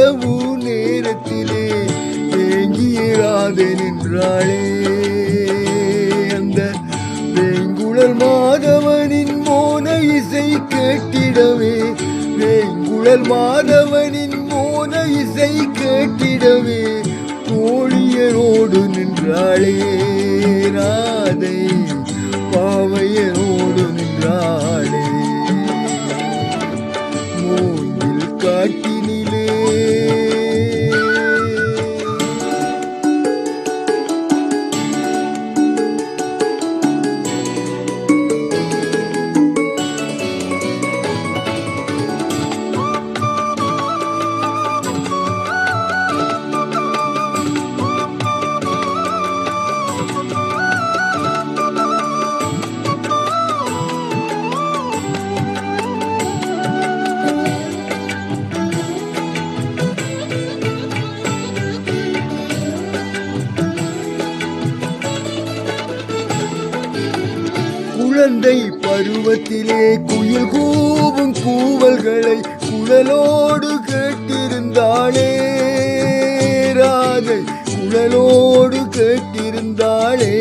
இரவு நேரத்திலே ஏங்கியராத நின்றாளே. அந்த வேங்குழல் மாதவனின் மோன இசை கேட்டிடவே. வேங்குழல் மாதவனின் மோன இசை கேட்டிடவே. கோழியரோடு நின்றாளே ராதை பாவையரோடு நின்றாளே. குழந்தை பருவத்திலே குயில் கூவும் கூவல்களை குழலோடு கேட்டிருந்தாளே. ராதை குழலோடு கேட்டிருந்தாளே.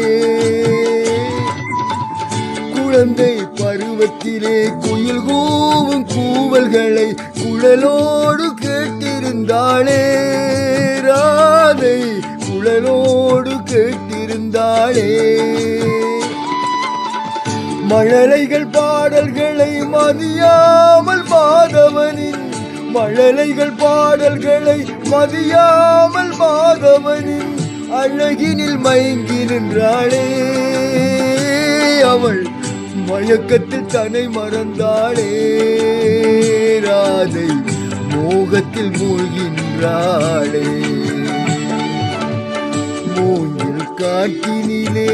குழந்தை பருவத்திலே குயில் கூவும் கூவல்களை குழலோடு கேட்டிருந்தாளே. ராதை குழலோடு கேட்டிருந்தாளே. மழலைகள் பாடல்களை மதியாமல் மாதவனின் மழலைகள் பாடல்களை மதியாமல் மாதவனின் அழகினில் மயங்கி நின்றாளே. அவள் மயக்கத்தில் தன்னை மறந்தாளே. ராதை மோகத்தில் மூழ்கின்றாளே மூங்கில் காட்டினிலே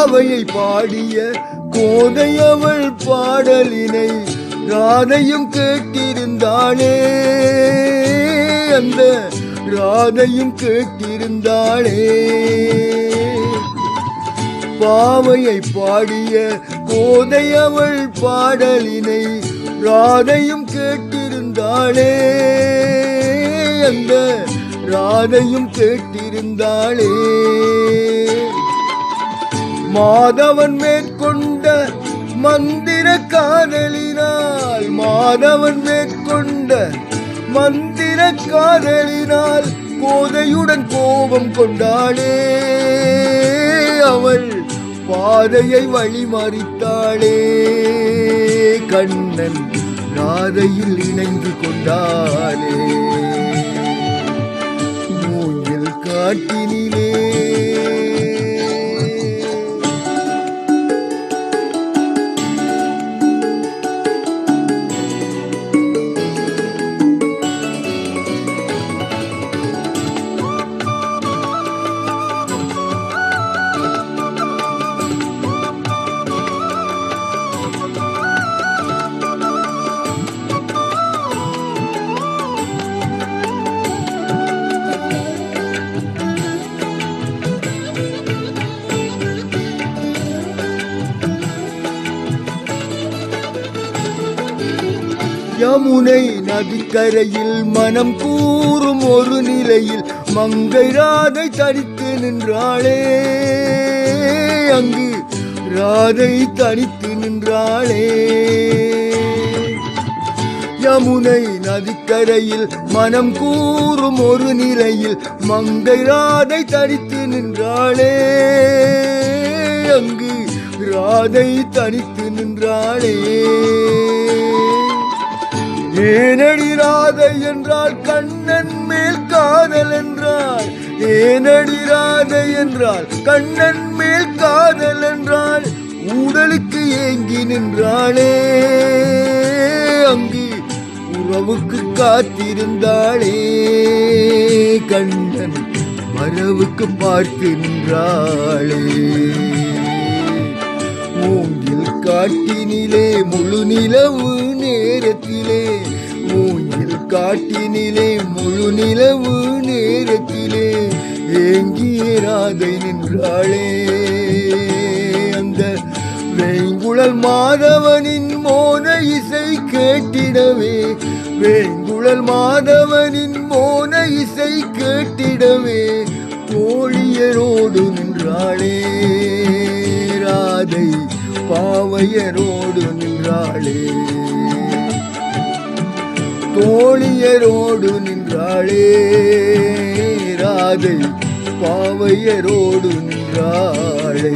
பாவையை பாடிய கோதை அவள் பாடலினை ராதையும் கேட்டிருந்தாளே. அந்த ராதையும் கேட்டிருந்தாளே. பாவையை பாடிய கோதை அவள் பாடலினை ராதையும் கேட்டிருந்தாளே. அந்த ராதையும் கேட்டிருந்தாளே. மாதவன் மேற்கொண்ட மந்திர காதலினால் மாதவன் மேற்கொண்ட மந்திர காதலினால் கோதையுடன் கோபம் கொண்டாளே. அவள் பாதையை வழி மறித்தாளே கண்ணன் ராதையில் இணைந்து கொண்டாளே. மூங்கில் காட்டினிலே யமுனை நதிக்கரையில் மனம் கூறும் ஒரு நிலையில் மங்கை ராதை தனித்து நின்றாளே. அங்கு ராதை தனித்து நின்றாளே. யமுனை நதிக்கரையில் மனம் கூறும் ஒரு நிலையில் மங்கை ராதை தனித்து நின்றாளே. அங்கு ராதை தனித்து நின்றாளே. ஏனடி ராதை என்றால் கண்ணன் மேல் காதல் என்றால் ஏனடி ராதை என்றால் கண்ணன் மேல் காதல் என்றால் உடலுக்கு ஏங்கி நின்றாளே. அங்கு உறவுக்கு காத்திருந்தாளே. கண்ணன் மரவுக்கு பார்த்து நின்றாளே. மூங்கில் காட்டினிலே முழு நிலவு நேரத்திலே மூங்கில் காட்டினிலே முழு நிலவு நேரத்திலே ஏங்கிய ராதை நின்றாளே. அந்த வேங்குழல் மாதவனின் மோன இசை கேட்டிடவே வேங்குழல் மாதவனின் மோன இசை கேட்டிடவே கோழியரோடு நின்றாளே. ராதை பாவையரோ கோழியரோடு நின்றாளே ராதை பாவையரோடு நின்றாளே.